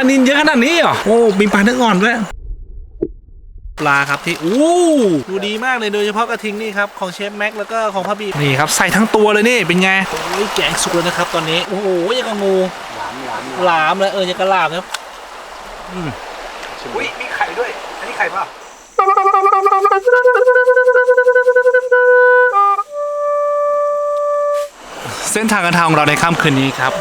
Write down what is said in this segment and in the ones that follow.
ลานินเยอะขนาดนี้เหรอ โอ้ มีปลาเนื้ออ่อนด้วย ปลาครับที่ อู้ดูดีมากเลยโดยเฉพาะกระทิงนี่ครับ ของเชฟแม็กแล้วก็ของพ่อบีนี่ครับ ใส่ทั้งตัวเลยนี่ เป็นไง โอ้ยแกงสุกแล้วนะครับ ตอนนี้ โอ้โหยังกับงูหลามเลยเออยังกับหลามนะครับอืมอุ้ยมีไข่ด้วย อันนี้ไข่ป่ะ เส้นทางการทางของเราในค่ำคืนนี้ครับ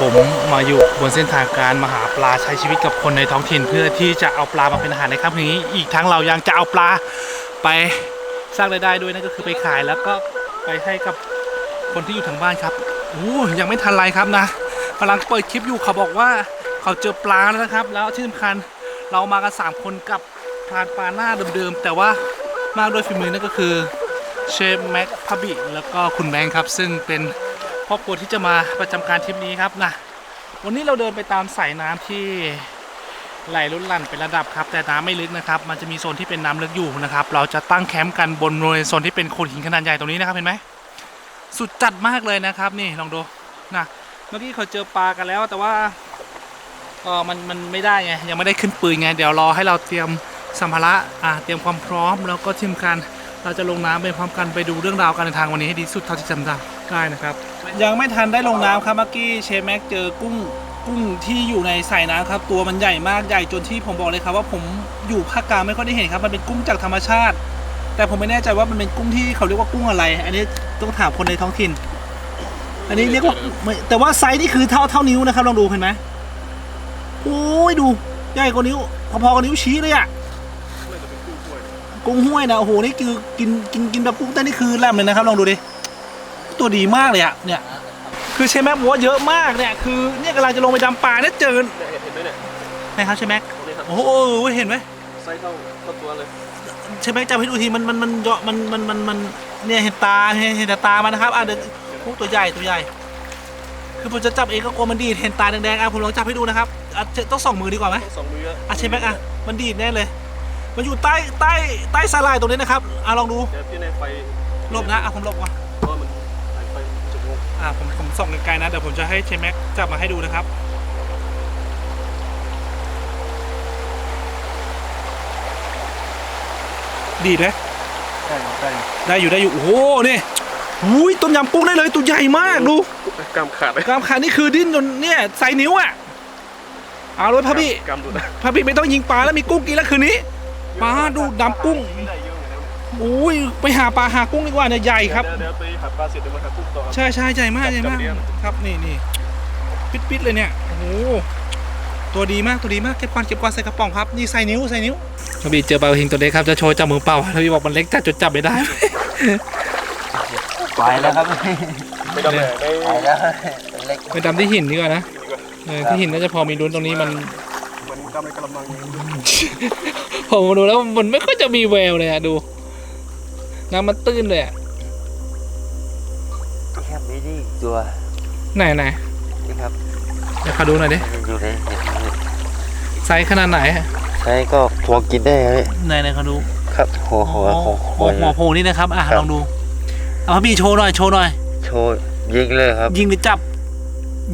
ผมมาอยู่บนเส้นทางการมาหาปลาใช้ชีวิตกับคนในท้องถิ่นเพื่อที่จะเอาปลามาเป็นอาหารในค่ำคืนนี้ อีกทั้งเรายังจะเอาปลาไปสร้างรายได้ด้วยนั่นก็คือไปขายแล้วก็ไปให้กับคนที่อยู่ทางบ้านครับโอ้ยังไม่ทันไรครับนะกำลังเปิดคลิปอยู่เขาบอกว่าเขาเจอปลาแล้วนะครับ แล้วที่สำคัญเรามากันสามคนกับพรานปลาหน้าเดิมๆแต่ว่ามาโดวยฝีมือนั่นก็คือเชฟแม็กพับบิแล้วก็คุณแบงค์ครับ ซึ่งเป็น ครอบครัวที่จะมาประจำการทริปนี้ครับนะวันนี้เราเดินไปตามสายน้ำที่ไหลลุ่นลั่นเป็นระดับครับแต่น้ำไม่ลึกนะครับ มันจะมีโซนที่เป็นน้ำลึกอยู่นะครับ เราจะตั้งแคมป์กันบนบริเวณโซนที่เป็นโขดหินขนาดใหญ่ตรงนี้นะครับเห็นไหมสุดจัดมากเลยนะครับ นี่ลองดูนะเมื่อกี้เขาเจอปลากันแล้วแต่ว่าเออมันมันไม่ได้ไงยังไม่ได้ขึ้นปืนไง เดี๋ยวรอให้เราเตรียมสัมภาระอ่าเตรียมความพร้อมแล้วก็ทีมกัน เราจะลงน้ำไปพร้อมกันไปดูเรื่องราวการเดินทางวันนี้ให้ดีที่สุดเท่าที่จำได้นะครับ ยังไม่ทันได้ลงน้ำครับเมื่อกี้เชฟแม็กเจอกุ้งกุ้งที่อยู่ในสายน้ำครับ ตัวมันใหญ่มากใหญ่จนที่ผมบอกเลยครับ ว่าผมอยู่ภาคกลางไม่ค่อยได้เห็นครับ มันเป็นกุ้งจากธรรมชาติ แต่ผมไม่แน่ใจว่ามันเป็นกุ้งที่เขาเรียกว่ากุ้งอะไร อันนี้ต้องถามคนในท้องถิ่น อันนี้เรียกว่าไม่แต่ว่าไซส์นี่คือเท่าเท่านิ้วนะครับลองดูเห็นไหมโอ้ยดูใหญ่กว่านิ้วพอๆกับนิ้วชี้เลยอะ กุ้งห้วยนะโอ้โหนี่คือกินกินกินแบบกุ้งแต่นี่คือแหลมเลยนะครับลองดูดิตัวดีมากเลยอะเนี่ย คือเชฟแม็กบอกว่าเยอะมากเนี่ยคือเนี่ยกำลังจะลงไปดำปลาเนี่ยเจอเห็นไหมเนี่ยนะครับเชฟแม็กตรงนี้ครับโอ้โหเห็นไหมไซส์เท่าเท่าตัวเลยเชฟแม็กจำให้ดูทีมันมันมันเยอะมันมันมันมันเนี่ยเห็นตาเห็นเห็นแต่ตามันนะครับอะเดี๋ยวโอ้ตัวใหญ่ตัวใหญ่ คือผมจะจับเองก็กลัวมันดีดเห็นตาแดงๆอะผมลองจับให้ดูนะครับอะเชต้องส่องมือดีกว่าไหมต้องสองมืออะอะเชฟแม็กอะมันดีดแน่เลย มันอยู่ใต้ใต้ใต้สาลายตรงนี้นะครับอะลองดูเดี๋ยวพี่ในไฟหลบนะอะผมหลบก่อนเพราะว่ามันไฟไฟมันจะงงอ่าผมผมส่องไกลๆนะเดี๋ยวผมจะให้เชฟแม็กจับมาให้ดูนะครับดีดไหมใช่ใช่ได้อยู่ได้อยู่โอ้โหนี่อุ้ยต้มยำกุ้งได้เลยตัวใหญ่มากดูกำขาดเลยกรามขานี่คือดิ้นจนเนี่ยใส่นิ้วอะเอาเลยพ่อพี่กำดูนะพ่อพี่ไม่ต้องยิงปลาแล้วมีกุ้งกินแล้วคืนนี้ ปลาดูดำกุ้งไม่ได้เยอะเลยนะอุ้ยไปหาปลาหากุ้งดีกว่าเนี่ยใหญ่ครับเดี๋ยวเดี๋ยวไปหาปลาเสร็จเดี๋ยวมาหากุ้งต่อครับใช่ใช่ใหญ่มากใหญ่มากจับเลี้ยงครับนี่นี่ปิดปิดเลยเนี่ยโอ้โหตัวดีมากตัวดีมากเก็บกวาดเก็บกวาดใส่กระป๋องครับนี่ใส่นิ้วใส่นิ้วทบีเจอปลาหิงตัวเล็กครับจะโชว์จับมือเปล่าทบีบอกมันเล็กจัดจนจับไม่ได้ไปแล้วครับไม่ต้องเลยไม่ไปแล้วเล็กไปดำที่หินดีกว่านะดีกว่าเออที่หินน่าจะพอมีลุ้นตรงนี้มันมันกำในกระมัง ผมดูแล้วมันไม่ค่อยจะมีแววเลยอะดูน้ำมันตื้นเลยอะแคบนี่ดิตัวไหนไหนนี่ครับเดี๋ยวขอดูหน่อยดิมันอยู่ในเห็ดมืดไซส์ขนาดไหนใช่ก็พอกินได้ครับไหนไหนขอดูครับหัวหัวหัวหัหัววหัวโผล่นี่นะครับอะครับลองดูเอาพี่โชว์หน่อยโชว์หน่อย โชว์ยิงเลยครับ ยิงหรือจับ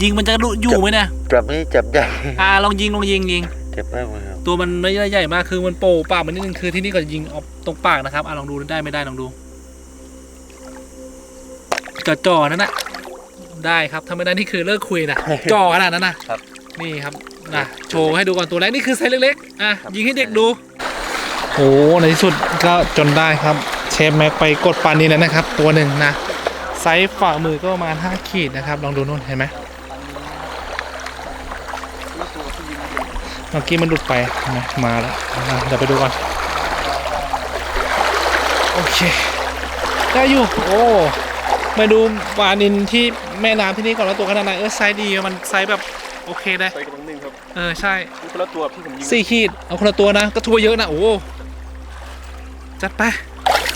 ยิงมันจะอยู่ไหมเนี่ยจับนี่จับใหญ่อ่าลองยิงลองยิงยิง เจ็บมากเลยครับ ตัวมันไม่ได้ใหญ่มากคือมันโป่ปากมันนิดนึงคือที่นี่ก็ยิงเอาตรงปากนะครับอะลองดูได้ไม่ได้ลองดูจ่อจ่อๆนั่นน่ะได้ครับถ้าไม่ได้นี่คือเลิกคุยนะจ่อขนาดนั้นนะครับนี่ครับนะโชว์ให้ดูก่อนตัวแรกนี่คือไซส์เล็กๆอะยิงให้เด็กดูโอ้ในที่สุดก็จนได้ครับเชฟแม็กไปกดปลานี้แล้วนะครับ ตัวหนึ่งนะไซส์ฝ่ามือก็ประมาณ5ขีดนะครับลองดูนู่นเห็นไหม เมื่อกี้มันหลุดไปเห็นไหมมาแล้วอะเดี๋ยวไปดูก่อนโอเคได้อยู่โอ้มาดูปลานินที่แม่น้ำที่นี่ก่อนว่าตัวขนาดไหนเออไซส์ดีมันไซส์แบบโอเคเลยไซส์กำลังนิ่งครับเออใช่นี่คนละตัวที่ผมยิงสี่ขีดเอาคนละตัวนะก็ทัวเยอะนะโอ้โหจัดไป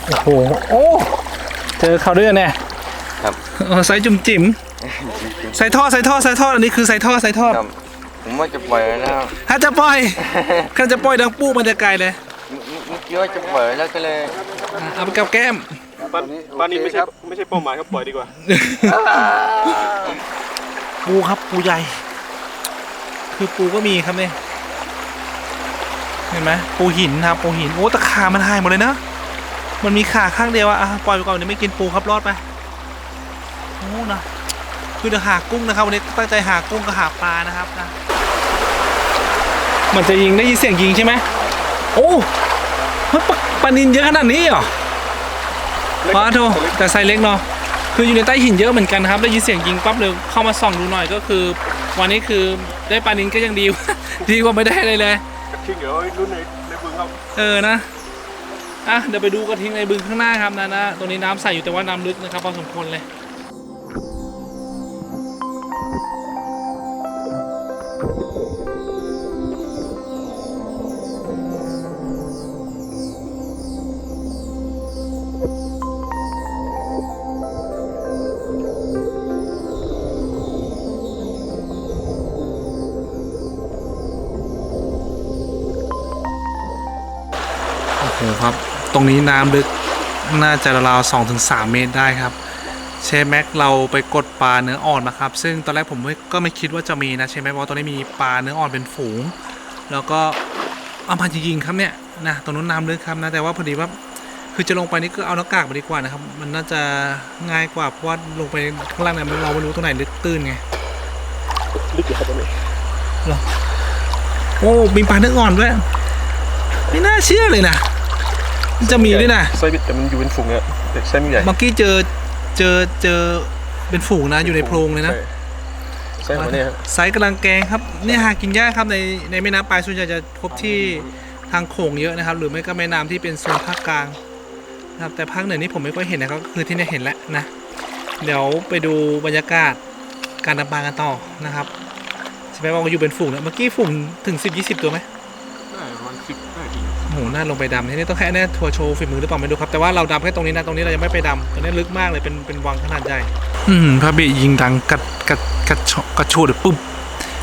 โอ้โหโอ้เจอเขาด้วยเนี่ยครับเออใส่จุ่มจิ๋มใส่ท่อใส่ท่อใส่ท่ออันนี้คือใส่ท่อใส่ท่อครับ ผมว่าจะปล่อยแล้วถ้าจะปล่อยถ้าจะปล่อยดังปูมันจะไกลเลยเมื่อกี้ว่าจะปล่อยแล้วก็เลยอะเอาไปกับแก้มปลาปลานี้ไม่ใช่ไม่ใช่เป้าหมายครับปล่อยดีกว่าปูครับปูใหญ่ คือปูก็มีครับเนี่ยเห็นไหมปูหินครับปูหินโอ้แต่ขามันหายหมดเลยนะมันมีขาข้างเดียวอะอะปล่อยไปก่อนเดี๋ยวไม่กินปูครับรอดไปโอ้นะคือเดี๋ยวหากุ้งนะครับวันนี้ตั้งใจหากุ้งกับหาปลานะครับนะ มันจะยิงได้ยินเสียงยิงใช่ไหมโอ้มันปลาปลานินเยอะขนาดนี้เหรอปลาโถแต่ไซส์เล็กเนาะคืออยู่ในใต้หินเยอะเหมือนกันครับได้ยินเสียงยิงปั๊บเลยเข้ามาส่องดูหน่อยก็คือ วันนี้คือได้ปลานินก็ยังดี ดีกว่าไม่ได้เลยเลยกระทิงเดี๋ยวรุ่นในในบึงครับเออนะอะเดี๋ยวไปดูกระทิงในบึงข้างหน้าครับนะนะตรงนี้น้ำใสอยู่แต่ว่าน้ำลึกนะครับพอสมควรเลย ตรงนี้น้ำลึกน่าจะราวๆสองถึงสามเมตรได้ครับ เชฟแม็กเราไปกดปลาเนื้ออ่อนนะครับ ซึ่งตอนแรกผมก็ไม่คิดว่าจะมีนะเชฟแม็กบอกว่าตอนนี้มีปลาเนื้ออ่อนเป็นฝูง แล้วก็เอามาจริงๆครับเนี่ยนะตรงนู้นน้ำลึกครับนะแต่ว่าพอดีว่าคือจะลงไปนี่ก็เอาหน้ากากมาดีกว่านะครับ มันน่าจะง่ายกว่าเพราะว่าลงไปข้างล่างเนี่ยเราไม่รู้ตรงไหนลึกตื้นไงลึกอยู่ครับตรงนี้โอ้มีปลาเนื้ออ่อนด้วยไม่น่าเชื่อเลยนะมัน จะมีด้วยนะไซส์บิดแต่มันอยู่เป็นฝูงอะแต่ไซส์ไม่ใหญ่เมื่อกี้เจอเจอเจอเป็นฝูงนะอยู่ในโพรงเลยนะใช่ไซส์หัวเนี่ยครับไซส์กำลังแกงครับเนี่ยหากินยากครับในในแม่น้ำปลายส่วนใหญ่จะพบที่ทางโขงเยอะนะครับ หรือไม่ก็แม่น้ำที่เป็นโซนภาคกลางนะครับแต่ภาคเหนือนี่ผมไม่ค่อยเห็นนะครับก็คือที่นี่เห็นแล้วนะ เดี๋ยวไปดูบรรยากาศการดำปลากันต่อนะครับใช่ไหมว่าอยู่เป็นฝูงเนี่ยเมื่อกี้ฝูงถึง 10 20 ตัวไหมได้ประ มาณสิบนาทีโอ้โหน่าลงไปดำที่นี่ต้องแค่แน่ทัวร์โชว์ฝีมือหรือเปล่าไม่รู้ครับ แต่ว่าเราดำแค่ตรงนี้นะ ตรงนี้เรายังไม่ไปดำตรงนี้ลึกมากเลย เป็น เป็นวังขนาดใหญ่ อืมพระบิยิงดังกัดกัดกัดชกระชูดปุ๊บ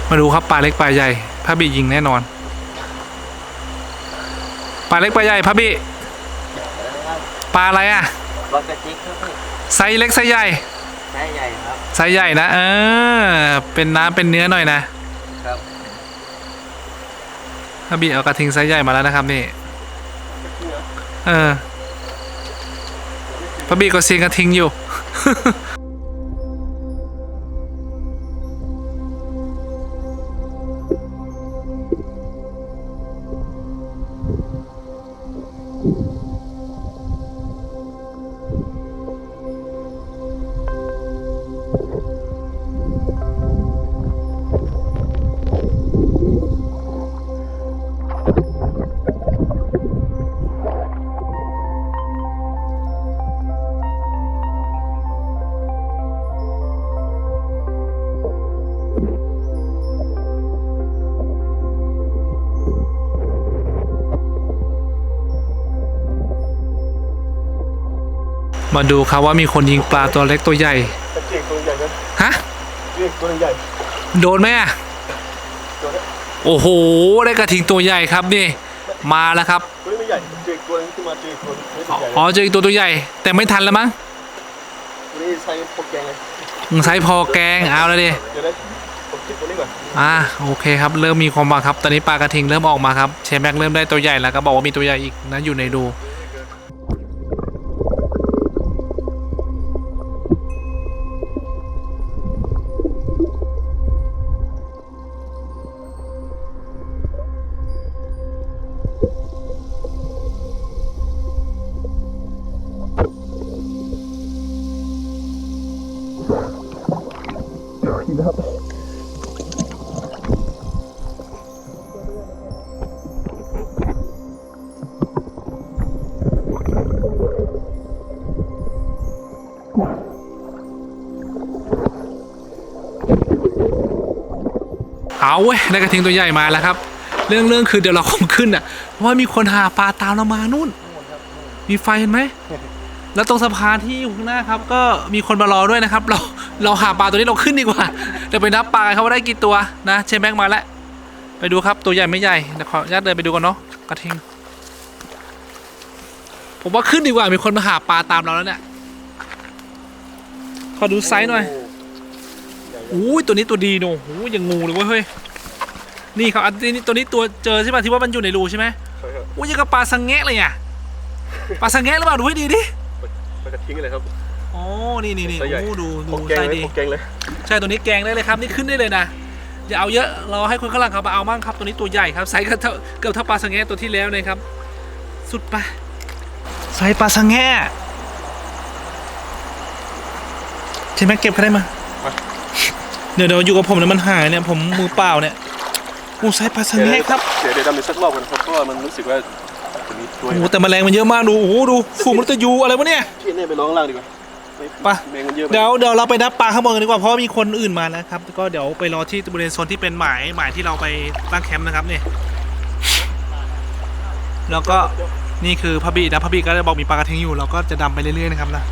มาดูครับปลาเล็กปลาใหญ่พระบิยิงแน่นอน ปลาเล็กปลาใหญ่พระบิปลาอะไรอะ ปลากระจิกครับพี่ไซส์เล็กไซส์ใหญ่ใช่ใหญ่ครับ ไซส์ใหญ่นะ เออ เป็นน้ำเป็นเนื้อหน่อยนะครับ ถ้าบีเอากระทิงไซส์ใหญ่มาแล้วนะครับนี่เออพระบีก็เซียงกระทิงอยู่ มาดูครับว่ามีคนยิงปลาตัวเล็กตัวใหญ่กระเจียงตัวใหญ่นะฮะเจียงตัวใหญ่โดนไหมอะตัวนี้โอ้โห ได้กระทิงตัวใหญ่ครับนี่ มาแล้วครับตัวนี้ไม่ใหญ่เจียงตัวนี้ขึ้นมาเจียงตัวนี้ไม่อ๋อใหญ่อ๋อเจออีกตัวตัวใหญ่ แต่ไม่ทันแล้วมั้งตัวนี้ไซส์พวกแกงไงมึงไซส์พอแกงเอาแล้วดิเดี๋ยวได้ผมคิดตัวนี้ก่อนอ่าโอเคครับเริ่มมีความหวังครับตอนนี้ปลากระทิงเริ่มออกมาครับเชฟแม็กเริ่มได้ตัวใหญ่แล้วก็บอกว่ามีตัวใหญ่อีกนะอยู่ในดู เอาเว้ยได้กระทิงตัวใหญ่มาแล้วครับ เรื่องเรื่องคือเดี๋ยวเราคงขึ้นอะเพราะว่ามีคนหาปลาตามเรามานู่น มีไฟเห็นไหม แล้วตรงสะพานที่อยู่ข้างหน้าครับ ก็มีคนมารอด้วยนะครับ เราเราหาปลาตัวนี้เราขึ้นดีกว่าเดี๋ยวไปนับปลากันครับว่าได้กี่ตัวนะเชฟแม็กมาแล้วไปดูครับตัวใหญ่ไม่ใหญ่เดี๋ยวขออนุญาตเดินไปดูกันเนาะกระทิง ผมว่าขึ้นดีกว่ามีคนมาหาปลาตามเราแล้วเนี่ย ขอดูไซส์หน่อยอุ้ยตัวนี้ตัวดีเนอะโอ้ยยังงูเลยเว้ยเฮ้ย นี่ครับอันนี้ตัวนี้ตัวเจอใช่ป่ะที่ว่ามันอยู่ในรูใช่ไหมใช่ครับอุ้ยยังกับปลาสังแงะเลยอะปลาสังแงะหรือเปล่าดูให้ดีดิไปกระทิ้งเลยครับโอ้นี่นี่นี่ไซส์ใหญ่โอ้ดูพดูกแกงไซเลยดีพกแกงเลยใช่ตัวนี้แกงได้เลยครับนี่ขึ้นได้เลยนะอย่าเอาเยอะเราให้คนข้างหลังเขามาเอาบ้างครับตัวนี้ตัวใหญ่ครับไซส์ก็เท่าเกือบเท่าปลาสังแงะตัวที่แล้วนะครับ สุดไปไซส์ปลาสังแงะใช่ไหมเก็บเขาได้มา เดี๋ยวเดี๋ยวอยู่กับผมเนี่ยมันหายเนี่ยผมมือเปล่าเนี่ยโอ้ไซส์ปลาสังแงะครับ เดี๋ยวเดี๋ยวดำอีกสักรอบกันครับเพราะว่ามันรู้สึกว่าตัวนี้ตัวโอ้โหแต่แมลงมันเยอะมากดูโอ้โหดูฝูงมนุษย์ยูอะไรวะเนี่ยที่นี่ไปร้องล่างดีกว่าไปแมงมันเยอะไปเดี๋ยวเดี๋ยวเราไปนับปลาข้างบนกันดีกว่าเพราะว่ามีคนอื่นมานะครับ ก็เดี๋ยวไปรอที่บริเวณโซนที่เป็นหมายหมายที่เราไปตั้งแคมป์นะครับเนี่ยแล้วก็นี่คือพระบีนะพระบีก็จะบอกมีปลากระทิงอยู่เราก็จะดำไปเรื่อยๆนะครับนะ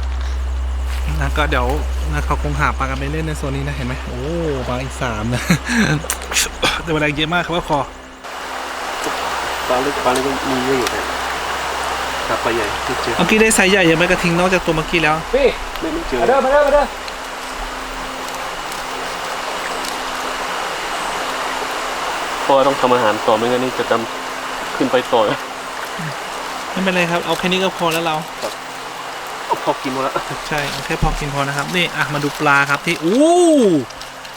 นะก็เดี๋ยวนะเขาคงหาปลากันไปเล่นในโซนนี้นะเห็นไหมโอ้ปลาอีกสามนะแต่แมลงเยอะมากครับว่าคอปลาเล็กปลาเล็กมีเยอะอยู่แต่ครับปลาใหญ่ไม่เจอเมื่อกี้ได้ไซส์ใหญ่ยังไม่กระทิงนอกจากตัวเมื่อกี้แล้วพี่ไม่ไม่เจอมาเด้อมาเด้อมาเด้อเพราะว่าต้องทำอาหารต่อไม่งั้นนี่จะดำขึ้นไปต่อไม่เป็นไรครับเอาแค่นี้ก็พอแล้วเรา พอกินหมดแล้วใช่เอาแค่พอกินพอนะครับนี่อะมาดูปลาครับที่อู้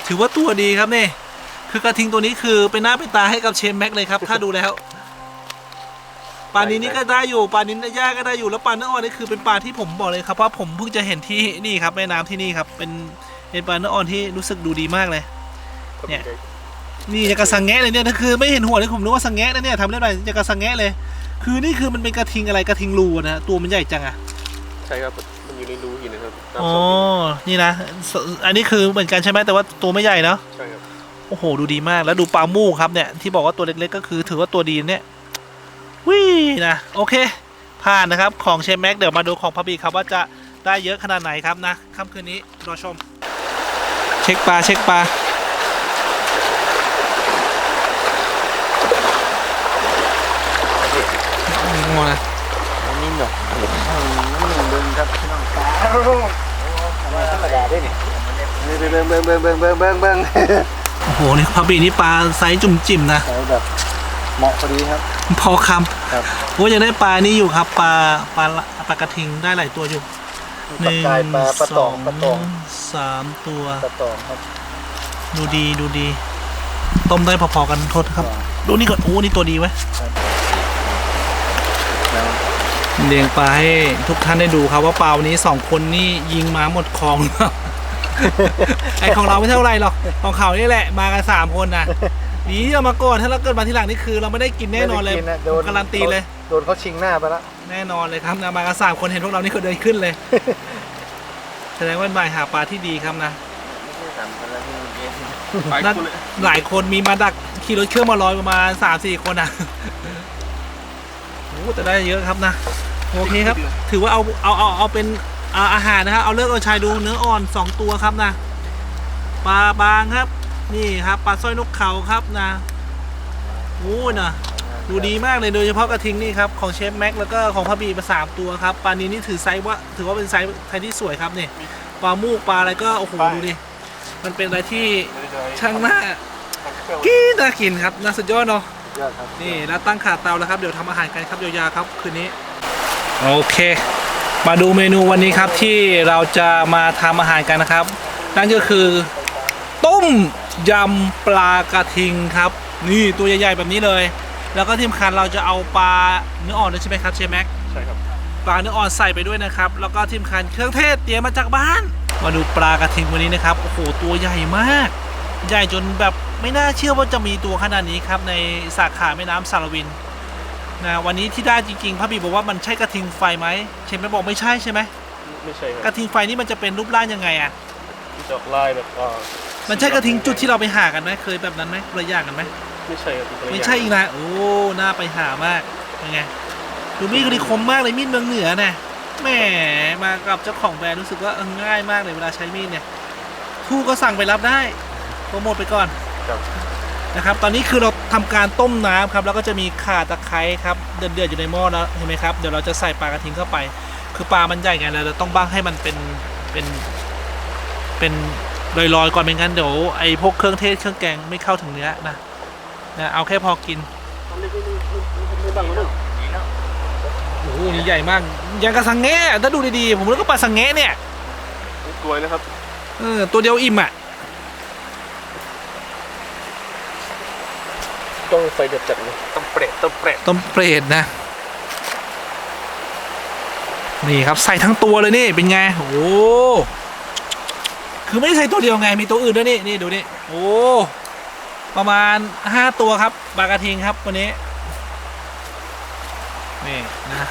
ถือว่าตัวดีครับนี่คือกระทิงตัวนี้คือเป็นหน้าเป็นตาให้กับเชมแม็กเลยครับ ถ้าดูแล้วปลานี้นี่ก็ได้อยู่ปลานี้ย่าก็ได้อยู่แล้วปลาเนื้ออ่อนนี่คือเป็นปลาที่ผมบอกเลยครับว่าผมเพิ่งจะเห็นที่นี่ครับแม่น้ำที่นี่ครับ เป็นเป็นปลาเนื้ออ่อนที่รู้สึกดูดีมากเลย เนี่ยนี่จะกระสังแงะเลยเนี่ยถ้าคือไม่เห็นหัวเลยผมนึกว่าสังแงะนะเนี่ยทำเรื่องอะไรจะกระสังแงะเลย คือนี่คือมันเป็นกระทิงอะไรกระทิงรูอะนะตัวมันใหญ่จังอะ ใช่ครับมันอยู่ในรูหินนะครับตามอ๋อ ซอกหินนี่นะสอันนี้คือเหมือนกันใช่ไหมแต่ว่าตัวไม่ใหญ่เนาะ ใช่ครับโอ้โห ดูดีมาก แล้วดูปลามู่ครับเนี่ย ที่บอกว่าตัวเล็กๆ ก็คือถือว่าตัวดีเนี่ยวินะ โอเค ผ่านนะครับ ของเชฟแม็ก เดี๋ยวมาดูของพระบีครับว่าจะได้เยอะขนาดไหนครับนะ ค่ำคืนนี้รอชม เช็คปลา เช็คปลา งงนะ นี่หนกดึงครับพี่น้องสาวมาธรรมดาด้วย นี่เบิ้งเบิ้งเบิ้งเบิ้งเบิ้งเบิ้งเบิ้งโอ้โหนี่พระบีนี่ปลาไซส์จุ่มจิ่มนะแบบเหมาะพอดีครับ พอคครับโอ้ยังได้ปลานี่อยู่ครับ ปลาปลาปลากระทิงได้หลายตัวอยู่หนึ่งปลากายปลาปลาตองปลาตองสามตัวดูดีดูดี ต้มได้พอๆกันโทษครับ ดูนี่ก่อนโอ้นี่ตัวดีไว้ เลี้ยงปลาให้ทุกท่านได้ดูครับว่าปลาวันนี้สองคนนี่ยิงมาหมดคลองหรือเปล่าไอของเราไม่เท่าไหรหรอกของเขานี่แหละมากันสามคนนะหนีเอามาก่อนถ้าเราเกิดมาทีหลังนี่คือ เราไม่ได้กินแน่นอนเลยไม่ได้กิะโดนการันตีเลยโดนเขาชิงหน้าไปแล้วแน่นอนเลยครับนะมากันสามคนเห็นพวกเรานี่ก็เดินขึ้นเลยแสดงว่าบ่ายหาปลาที่ดีครับนะไปนั่นคุณเลยหลายคนมีมาดักขี่รถเครื่องมาลอยประมาณสามสี่คนอะโอ้แต่ได้เยอะครับนะ โอเคครับ ถือว่าเอาเอาเอาเอาเป็นอาอาหารนะครับเอาเลือกเอาชายดูเนื้ออ่อนสองตัวครับนะปลาบางครับ นี่ครับปลาสร้อยนกเขาครับนะโอ้นะดูดีมากเลยโดยเฉพาะกระทิงนี่ครับของเชฟแม็กแล้วก็ของพระบีมาสามตัวครับปลานี้นี่ถือไซส์ว่าถือว่าเป็นไซส์ไซส์ที่สวยครับนี่ปลามูกปลาอะไรก็โอ้โหดูดิมันเป็นอะไรที่ช่างหน้ากินน่ากินครับน่าสุดยอดเนาะยอดครับนี่แล้วตั้งขาเตาแล้วครับเดี๋ยวทำอาหารกันครับยาวๆครับคืนนี้ โอเค มาดูเมนูวันนี้ครับที่เราจะมาทำอาหารกันนะครับ นั่นก็คือ ต้มยำปลากระทิงครับ นี่ตัวใหญ่ๆแบบนี้เลย แล้วก็ที่สำคัญเราจะเอาปลาเนื้ออ่อนด้วยใช่ไหมครับเชฟแม็กใช่ครับปลาเนื้ออ่อนใส่ไปด้วยนะครับ แล้วก็ที่สำคัญเครื่องเทศเตรียมมาจากบ้าน มาดูปลากระทิงวันนี้นะครับโอ้โหตัวใหญ่มาก ใหญ่จนแบบไม่น่าเชื่อว่าจะมีตัวขนาดนี้ครับในสาขาแม่น้ำสารวิน นะวันนี้ที่ได้จริงๆพระบีบอกว่ามันใช่กระทิงไฟไหมเชฟไม่บอกไม่ใช่ใช่ไหมไม่ใช่คกรับระทิงไฟนี่มันจะเป็นรูปร่างยังไงอะที่จะลายแบบอ่ามันใช่กระทิงจุดที่เราไปหากันไหมเคยแบบนั้นไหมคนละอย่างกันไหมไม่ใช่ครับเป็นคนละไม่อย่างใช่อีกนะโอ้น่าไปหามากยังไงดูมีดก็ดีคมมากเลยมีดเมืองเหนือเนี่ยแหมมากับเจ้าของแบรนด์รู้สึกว่าเออง่ายมากเลยเวลาใช้มีดเนี่ยทู่ก็สั่งไปรับได้โปรโมทไปก่อน ครับ นะครับ ตอนนี้คือเราทำการต้มน้ำครับ แล้วก็จะมีข่าตะไคร้ครับ เดือดๆอยู่ในหม้อแล้วเห็นไหมครับ เดี๋ยวเราจะใส่ปลากระทิงเข้าไป คือปลามันใหญ่ไงเราเราต้องบ้างให้มันเป็น เป็น เป็นลอยๆก่อนไม่งั้นเดี๋ยวไอ้พวกเครื่องเทศเครื่องแกงไม่เข้าถึงเนื้อนะนะเอาแค่พอกินไม่ไม่บังนะโอ้โหนี่ใหญ่มาก ยังกระสังแงะถ้าดูดีๆ ผมนึกว่าปลาสังแงะเนี่ยสวยนะครับ เออ ตัวเดียวอิ่มอะ ต้องไฟเดือดจัดเลยต้องเปรตต้องเปรตต้มเปรตนะ นี่ครับใส่ทั้งตัวเลยนี่เป็นไงโอ้โหคือไม่ได้ใส่ตัวเดียวไงมีตัวอื่นด้วยนี่นี่ดูนี่โอ้ประมาณห้าตัวครับปลากระทิงครับวันนี้นี่นะ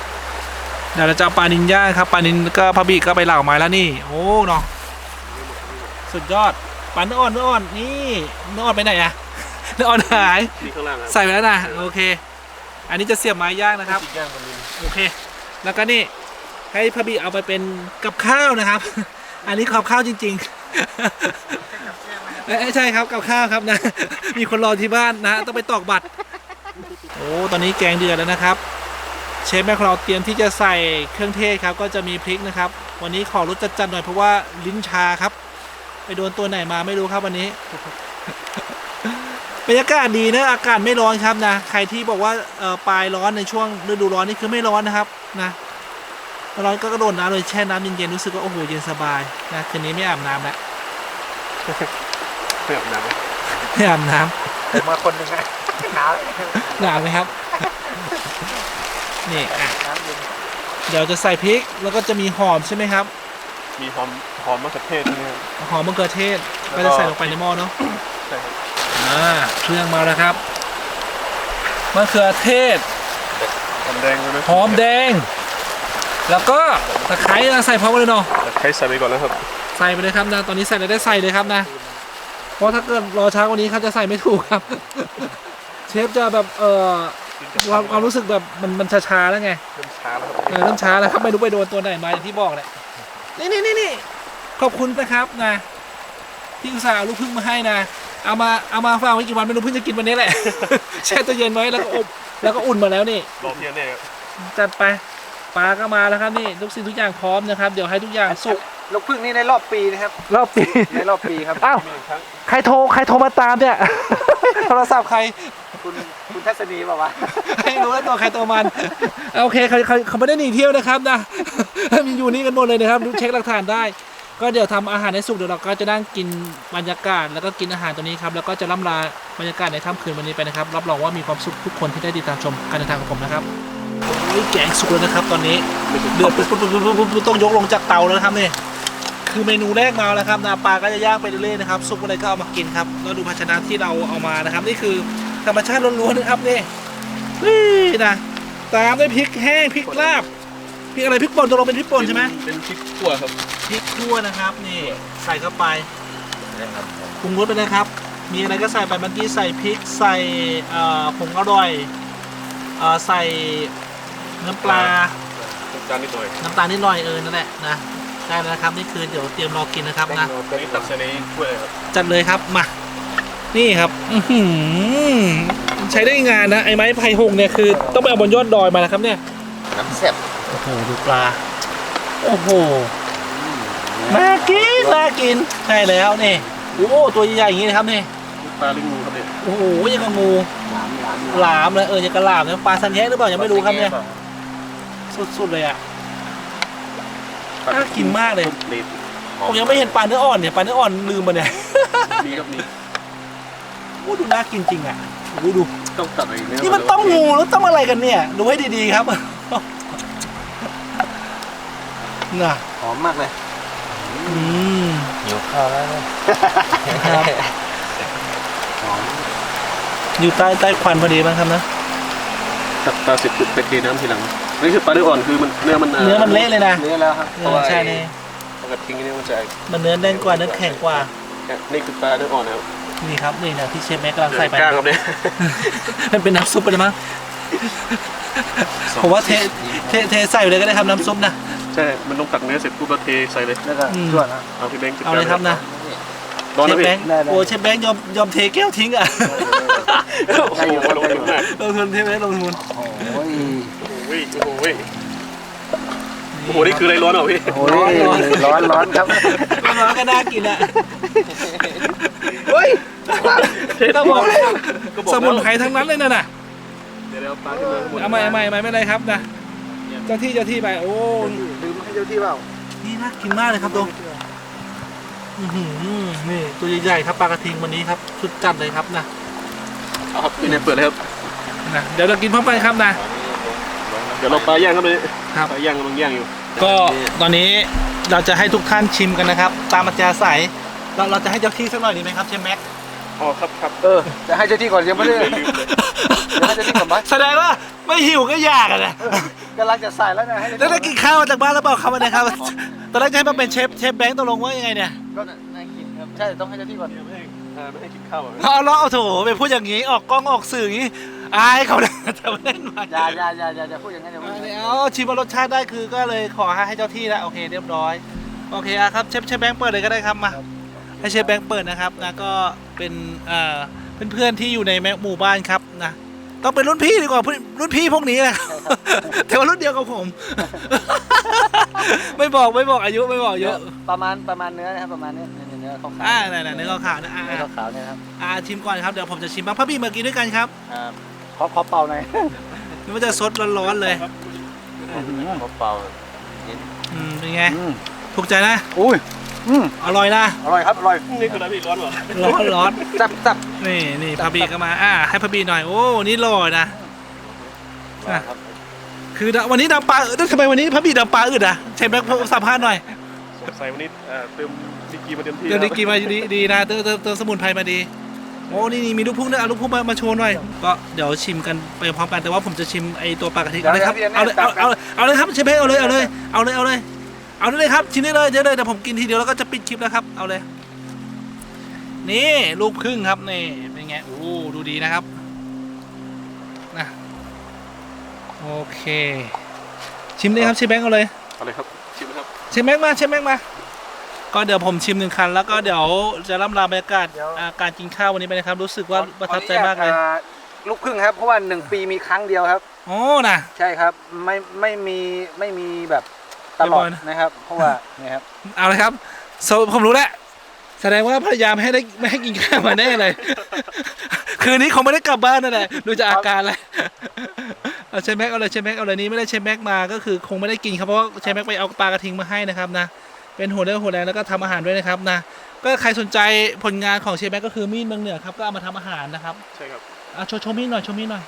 เดี๋ยวเราจะเอาปลานินย่างครับปลานินก็พะบีก็ไปเหล่าไม้แล้วนี่โอ้เนาะสุดยอดปลาเนื้ออ่อนเนื้ออ่อนนี่เนื้ออ่อนไปไหนอะ เนื้ออ่อนหาย มีข้างล่างใส่ไปแล้วนะโอเค อันนี้จะเสียบไม้ย่างนะครับย่างมันมีโอเค แล้วก็นี่ให้พระบีเอาไปเป็นกับข้าวนะครับ อันนี้กับข้าวจริงๆเอ้ยใช่ครับกับข้าวครับนะ มีคนรอที่บ้านนะ ต้องไปตอกบัตร โอ้ ตอนนี้แกงเดือดแล้วนะครับ เชฟแม่ของเราเตรียมที่จะใส่เครื่องเทศครับ ก็จะมีพริกนะครับ วันนี้ขอรสจัดๆหน่อยเพราะว่าลิ้นชาครับ ไปโดนตัวไหนมาไม่รู้ครับวันนี้บ รรยากาศดีนะอากาศไม่ร้อนครับนะใครที่บอกว่าเอ่อปลายร้อนในช่วงฤดูร้อนนี่คือไม่ร้อนนะครับนะร้อนก็กระโดดน้ำเลยแช่น้ำเย็นๆรู้สึกว่าโอ้โหเย็นสบายนะคืนนี้ไม่อาบน้ำแล้วเปรตน้ำไม่อาบน้ผมมาคนหนึ่งไงหนาวำหนาวไหมครับนี่อะน้ำเย็นเดี๋ยวจะใส่พริกแล้วก็จะมีหอมใช่ไหมครับ มีหอมหอมมะเขือเทศนี่ครับหอมมะเขือเทศก็จะใส่ลงไปในหม้อเนาะใช่ครับ อ่าเครื่องมาแล้วครับมะเขือเทศหอมแดงเลยไหมหอมแดง แล้วก็ตะไคร้ใส่พร้อมกันเลยเนาะแต่ใช้ใส่ไปก่อนแล้วครับใส่ไปเลยครับนะตอนนี้ใส่เลยได้ใส่เลยครับนะเพราะถ้าเกิดรอช้ากว่านี้ครับจะใส่ไม่ถูกครับ เชฟจะแบบเอ่อความความรู้สึกแบบมันมันชาๆแล้วไงเริ่มช้าแล้วครับเออเริ่มช้าแล้วครับไม่รู้ไปโดนตัวไหนมาอย่างที่บอกแหละนี่นี่นี่นี่ขอบคุณนะครับนะที่อุตส่าห์เอาลูกพึ่งมาให้นะ เอามาเอามาฝากไว้กี่วันไม่รู้เพิ่งจะกินวันนี้แหละ แช่ตัวเย็นไว้แล้วก็อบแล้วก็อุ่นมาแล้วนี่รอเพียงเนี่ยครับจัดไปปลาก็มาแล้วครับนี่ทุกสิ่งทุกอย่างพร้อมนะครับ เดี๋ยวให้ทุกอย่างสุกลูกพึ่งนี่ในรอบปีนะครับ รอบปีในรอบปีครับอ้าวมีหนึ่งครั้งใครโทรใครโทรมาตามเนี่ย โทรศัพท์ใคร คุณคุณทัศนีบอกว่าให้รู้ว่าตัวใครตัวมันเอาโอเคเขาเขาเขาไม่ได้หนีเที่ยวนะครับนะ มีอยู่นี่กันหมดเลยนะครับดูเช็คหลักฐานได้ ก็เดี๋ยวทำอาหารให้สุกเดี๋ยวเราก็จะนั่งกินบรรยากาศแล้วก็กินอาหารตัวนี้ครับแล้วก็จะล่ำลาบรรยากาศในค่ำคืนวันนี้ไปนะครับรับรองว่ามีความสุขทุกคนที่ได้ติดตามชมการเดินทางของผมนะครับโอ้ยแกงสุกแล้วนะครับ ตอนนี้เดือดปุ๊บต้องยกลงจากเตาแล้วนะครับนี่คือเมนูแรกมาแล้วครับนาปลาก็จะย่างไปเรื่อยๆนะครับซุปอะไรก็เอามากินครับแล้วดูภาชนะที่เราเอามานะครับ นี่คือธรรมชาติล้วนๆนะครับนี่นี่นะตามด้วยพริกแห้งพริกลาบ พริกอะไรพริกป่นตัวลงเป็นพริกป่นใช่ไหมเป็นพริกขั่วครับพริกขั่วนะครับนี่ใส่เข้าไปปรุงรสไปนะครับ มีอะไรก็ใส่ไปเมื่อกี้ใส่พริกใส่เอ่อผงอร่อยเอ่อใส่น้ำปลาน้ำตาลนิดหน่อยน้ำตาลนิดหน่อยเออนั่นแหละนะได้แล้วนะครับนี่คือเดี๋ยวเตรียมรอกินนะครับนะอันนี้ตักใส่ในถ้วยเลยครับจัดเลยครับมานี่ครับอื้อหือใช้ได้งานนะไอ้ไม้ไผ่หงเนี่ยคือต้องไปเอาบนยอดดอยมานะครับเนี่ย น้ำแซ่บ โอ้โหดูปลา โอ้โหน่ากินน่ากินใช่แล้วนี่โอ้โหตัวใหญ่ๆอย่างนี้นะครับนี่ปลาลิ้นงูครับเนี่ยโอ้โหยังกับงูหลามหลามหลามเลยเออยังกับหลามเนี่ยปลาสันแยกหรือเปล่ายังไม่รู้ครับเนี่ยสุดๆเลยอะน่ากินมากเลยปลีดผมยังไม่เห็นปลาเนื้ออ่อนเนี่ยปลาเนื้ออ่อนลืมมาเนี่ยมีครับมีโอ้ดูน่ากินจริงอะโอ้ดูต้องตัดอะไรเยนี่มันต้มงูแล้วต้มอะไรกันเนี่ยดูให้ดีๆครับ น่ะหอมมากเลยอืมหิวข้าวแล้วครับหอมอยู่ใต้ใต้ควันพอดีบ้างครับนะตักปลาเสร็จปุ๊บไปเทน้ำทีหลังนี่คือปลาเนื้ออ่อนคือมันเนื้อมันเนื้อมันเละเลยนะเนื้อแล้วครับเออใช่นี่ปกติทิ้งนี่มันจะมันเนื้อแน่นกว่าเนื้อแข็งกว่านี่คือปลาเนื้ออ่อนนะครับนี่ครับนี่นะที่เชฟแม็กกำลังใส่ไปกล้างครับเนี่ยมันเป็นน้ำซุปไปเลยมั้งผมว่าเทเทเทใส่ไปเลยก็ได้ครับน้ำซุปนะ ใช่ มันต้องตักเนื้อเสร็จปุ๊บแล้วเทใส่เลย แล้วก็อืมส่วนนะ เอาพี่แบงค์เอาเลยครับนะร้อนเชนะฟพี่แบงค์ได้ได้ โอ้เชฟแบงค์ยอมยอมเทแก้วทิ้งอะโอ้โหลงทุนมากลงทุนเทแบงค์ลงทุนโอ้ยโอ้ยโอ้โหโอ้โหนี่คืออะไรร้อนเหรอพี่โอ้ยร้อนร้อนครับร้อนๆก็น่ากินอะเฮ้ยต้องบอกก็บอกสมุนไพรทั้งนั้นเลยนะน่ะเดี๋ยวเดี๋ยวปลาขึ้นมาหมดเอาใหม่เอาใหม่เอาใหม่ไม่เป็นไรครับนะ เจ้าที่เจ้าที่ไปโอ้ลืมให้เจ้าที่เปล่านี่น่ากินมากเลยครับดูอื้อหือนี่ตัวใหญ่ๆครับปลากระทิงวันนี้ครับ ชุดจัดเลยครับนะเอาครับพี่เนี่ยเปิดเลยครับนะเดี๋ยวเรากินพร้อมกันครับนะเดี๋ยวเราปลาย่างครับเลยครับปลาย่างกำลังย่างอยู่ ก็ตอนนี้เราจะให้ทุกท่านชิมกันนะครับ ตามอัจฉริยเราเราจะให้เจ้าที่สักหน่อยดีไหมครับเชฟแม็ก อ๋อครับครับเออจะให้เจ้าที่ก่อนยังไม่ได้ลืมเลยเดี๋ยวให้เจ้าที่กลับมาแสดงว่าไม่หิวก็อยากอะนะกำลังจะใส่แล้วนะให้แล้วได้กินข้าวมาจากบ้านแล้วเปล่าครับวันนี้ครับ ตอนแรกจะให้มาเป็นเชฟเชฟแบงค์ตกลงว่ายังไงเนี่ยก็น่ากินครับใช่ต้องให้เจ้าที่ก่อนไม่ให้เอ่อไม่ให้กินข้าวอะเอาล้อเอาโถไปพูดอย่างนี้ออกกล้องออกสื่ออย่างนี้อายเขาเลยแต่ไม่เล่นมาอย่าอย่าอย่าอย่าอย่าพูดอย่างนั้นอย่าพูดอย่างนั้นเอาชิมว่ารสชาติได้คือก็เลยขอให้เจ้าที่แล้วโอเคเรียบร้อย โอเคอะครับเชฟเชฟแบงค์เปิดเลยก็ได้ครับมา ให้เชฟแบงค์เปิดนะครับนะก็เป็นเอ่อเพื่อนๆที่อยู่ในแมหมู่บ้านครับนะต้องเป็นรุ่นพี่ดีกว่ารุ่นพี่พวกนี้นะครับแต่ว่ารุ่นเดียวกับผม ไม่บอกไม่บอกอายุไม่บอกอายุประมาณประมาณเนื้อนะครับประมาณเนี้ยเนื้อขาวๆอ่าไหนๆเนื้อขาวๆนะอ่าเนื้อขาวๆเนี่ยครับอ่าชิมก่อนครับเดี๋ยวผมจะชิมบ้างพ่อพี่มากินด้วยกันครับครับขอขอเป่าหน่อยนี่มันจะซดร้อนๆเลยขอเป่าอืมเป็นไงอืมถูกใจนะอุ้ย อืมอร่อยนะอร่อยครับอร่อยนี่คืออะไรพี่ร้อนเหรอร้อนร้อนจับจับนี่นี่พาบีก็มาอ่าให้พาบีหน่อยโอ้นี่หล่อนะอะคือวันนี้ดำปลาเออทำไมวันนี้พาบีดำปลาอึดอะเชฟแบ็คสัมภาษณ์หน่อยสงสัยวันนี้เอ่อเติมดิกีมาเต็มที่เติมแล้วดีกีมาดีดีนะเติมเติมเติมสมุนไพรมาดีโอ้นี่นี่มีลูกพุ่งด้วยเอาลูกพุ่งมามาโชว์หน่อยก็เดี๋ยวชิมกันไปพร้อมกันแต่ว่าผมจะชิมไอตัวปลากระทิเอาเลยครับเอาเลยเอาเอาเอาเลยครับเชฟแบ็คเอาเลยเอาเลยเอาเลยเอาเลย เอาได้เลยครับชิมได้เลยเดี๋ยวเลยเดี๋ยวผมกินทีเดียวแล้วก็จะปิดคลิปแล้วครับ เอาเลย นี่ลูกครึ่งครับนี่เป็นไงโอ้ดูดีนะครับนะโอเค ชิมเลยครับเชฟแบงค์เอาเลยเอาเลยครับชิมนะครับเชฟแบงค์มาเชฟแบงค์มา ก็เดี๋ยวผมชิมหนึ่งคัน แล้วก็เดี๋ยวจะล่ำลาบรรยากาศอ่าการกินข้าววันนี้ไปนะครับ รู้สึกว่าประทับใจมากเลยอ่าลูกครึ่งครับ เพราะว่าหนึ่งปีมีครั้งเดียวครับ โอ้นะใช่ครับ ไม่ไม่มีไม่มีแบบ ตลอดไม่บ่อยนะนะครับ เพราะว่าเนี่ยครับเอาเลยครับโซผมรู้แล้วแสดงว่าพยายามให้ได้ไม่ให้กินข้าวมาแน่เลย คืนนี้คงไม่ได้กลับบ้านนั่นแหละดูจากอาการแล้วเอาเชฟแม็กเอาเลยเชฟแม็กเอาเลยนี้ไม่ได้เชฟแม็กมาก็คือคงไม่ได้กินครับเพราะว่าเชฟแม็กไปเอาปลากระทิงมาให้นะครับนะเป็นหัวเรือหัวแรงแล้วก็ทำอาหารด้วยนะครับนะก็ใครสนใจผลงานของเชฟแม็กก็คือมีดเมืองเหนือครับก็เอามาทำอาหารนะครับใช่ครับเอาโชว์โชว์มีดหน่อยโชว์มีดหน่อย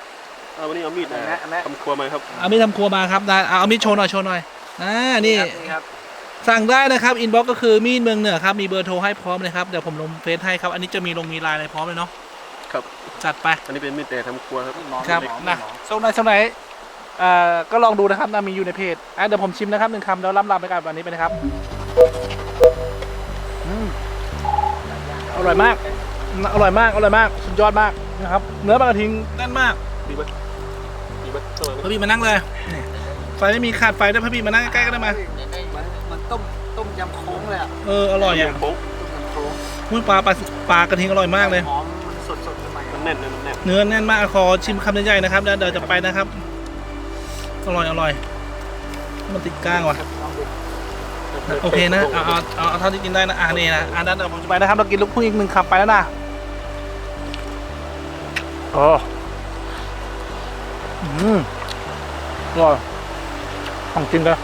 เอาวันนี้เอามีดเอาไหมเอาไหมทำครัวมาครับเอามีดทำครัวมาครับนะเอาเอามีดโชว์หน่อยโชว์หน่อย อ่านี่ครับนี่ครับสั่งได้นะครับอินบ็อกก็คือมีดเมืองเหนือครับมีเบอร์โทรให้พร้อมเลยครับเดี๋ยวผมลงเฟซให้ครับอันนี้จะมีลงมีไลน์อะไรพร้อมเลยเนาะครับ จัดไป อันนี้เป็นมีดแต่ทำครัวครับหมอครับหมอนะหมอส่งไหนส่งไหนเอ่อก็ลองดูนะครับนะมีอยู่ในเพจอะเดี๋ยวผมชิมนะครับหนึ่งคำแล้วล่ำลาไปกันวันนี้ไปนะครับอืมอร่อยมาก อร่อยมาก อร่อยมาก สุดยอดมากนะครับ เนื้อปลากระทิงแน่นมาก ดีไหมดีไหมสมัยพระพี่มานั่งเลยนี่ ไฟไม่มีขาดไฟด้วยพระพี่มานั่งใกล้ๆก็ได้มา เหมือนเหมือนต้มต้มยำโค้งเลยอะเอออร่อยอะโค้งต้มยำโค้งพูดปลาปลาปลากระทิงอร่อยมากเลย หอมมันสดสดๆใหม่ๆมันแน่นเลยมันแน่นเนื้อแน่นมากขอชิมคำใหญ่ๆนะครับแล้วเดี๋ยวจะไปนะครับ อร่อยอร่อยมันติดก้างว่ะโอเคนะเอาเอาเอาเอาเท่าที่กินได้นะอ่านี่นะอ่านั้นเดี๋ยวผมจะไปนะครับเรากินลูกพุ่งอีกหนึ่งคำไปแล้วนะโอ้อืมอร่อย ของจริงเลย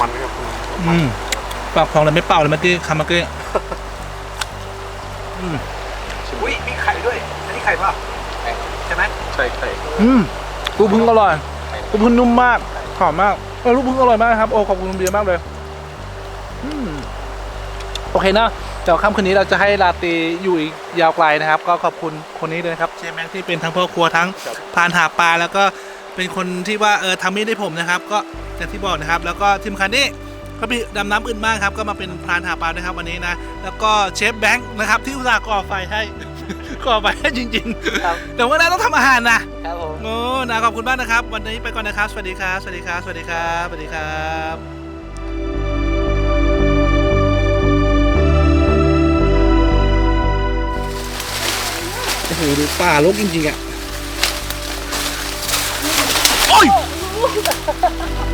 มันไหมครับอืมปากพองเลยไม่เป่าเลยเมื่อกี้คำเมื่อกี้อืมอุ้ยมีไข่ด้วย อันนี้ไข่เปล่าใช่ไหมใช่ใช่อืมลูกพึ่งอร่อยลูกพึ่งนุ่มมากหอมมากเออลูกพึ่งอร่อยมากครับโอ้ขอบคุณคุณเบียร์มากเลยอืมโอเคนะเดี๋ยวค่ำคืนนี้เราจะให้ลาตรีอยู่อีกยาวไกลนะครับ ก็ขอบคุณคนนี้เลยนะครับเชฟแม็กที่เป็นทั้งพ่อครัวทั้งพานหาปลาแล้วก็ เป็นคนที่ว่าเออทำมีดให้ผมนะครับ ก็อย่างที่บอกนะครับ แล้วก็ทีมคันนี้พระบิดำน้ำอื่นมากครับ ก็มาเป็นพรานหาปลาด้วยครับวันนี้นะแล้วก็เชฟแบงค์นะครับที่อุตส่าห์ก่อไฟให้ ก่อไฟให้จริงครับ ๆแต่ว่าเราต้องทำอาหารนะ ครับผม โอ้นะขอบคุณมากนะครับ วันนี้ไปก่อนนะครับ สวัสดีครับ สวัสดีครับ สวัสดีครับ สวัสดีครับโอ้โหดูป่าลกจริงๆอะ そうだ